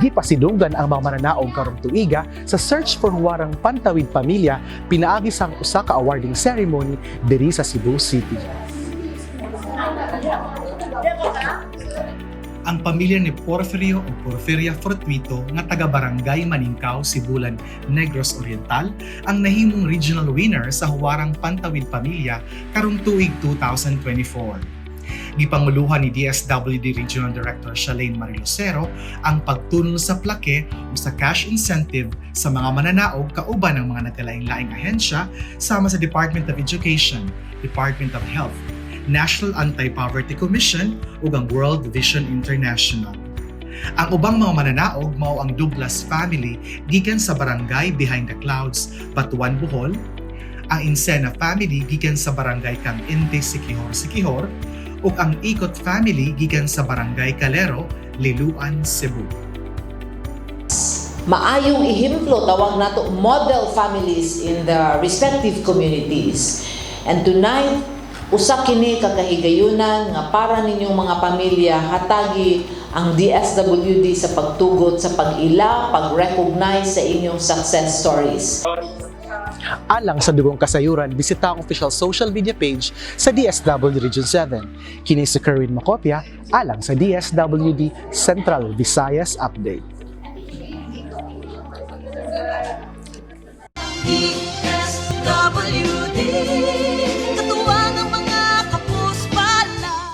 Gipasidunggan ang mga mananaog karong tuiga sa Search for Warang Pantawid Pamilya pinaagi sang usa ka awarding ceremony diri sa Cebu City. ang pamilya ni Porfirio o Porfiria Fortuito nga taga Barangay Maningkaw, Sibulan, Negros Oriental ang nahimong regional winner sa Huwarang Pantawid Pamilya karong tuig 2024. Gipanguluhan ni DSWD Regional Director Shalane Marilocero ang pagtunol sa plake o sa cash incentive sa mga mananaog kauban ng mga nagkalaing-laing ahensya sama sa Department of Education, Department of Health, National Anti-Poverty Commission ug ang World Vision International. Ang ubang mga mananaog mao ang Douglas family gikan sa barangay Behind the Clouds, Batuan, Bohol, ang Insena family gikan sa barangay Kang Inde, Sikihor, Sikihor, ug ang Ikot family gikan sa barangay Calero, Liluan, Cebu. maayong ihimplo tawag nato model families in the respective communities. And tonight, usa kini kakahigayunan nga para ninyong mga pamilya hatagi ang DSWD sa pagtugot sa pag-ila, pag-recognize sa inyong success stories. Alang sa dugong kasayuran, bisita ang official social media page sa DSWD Region 7. Kini si Kerwin Makopya, alang sa DSWD Central Visayas Update. DSWD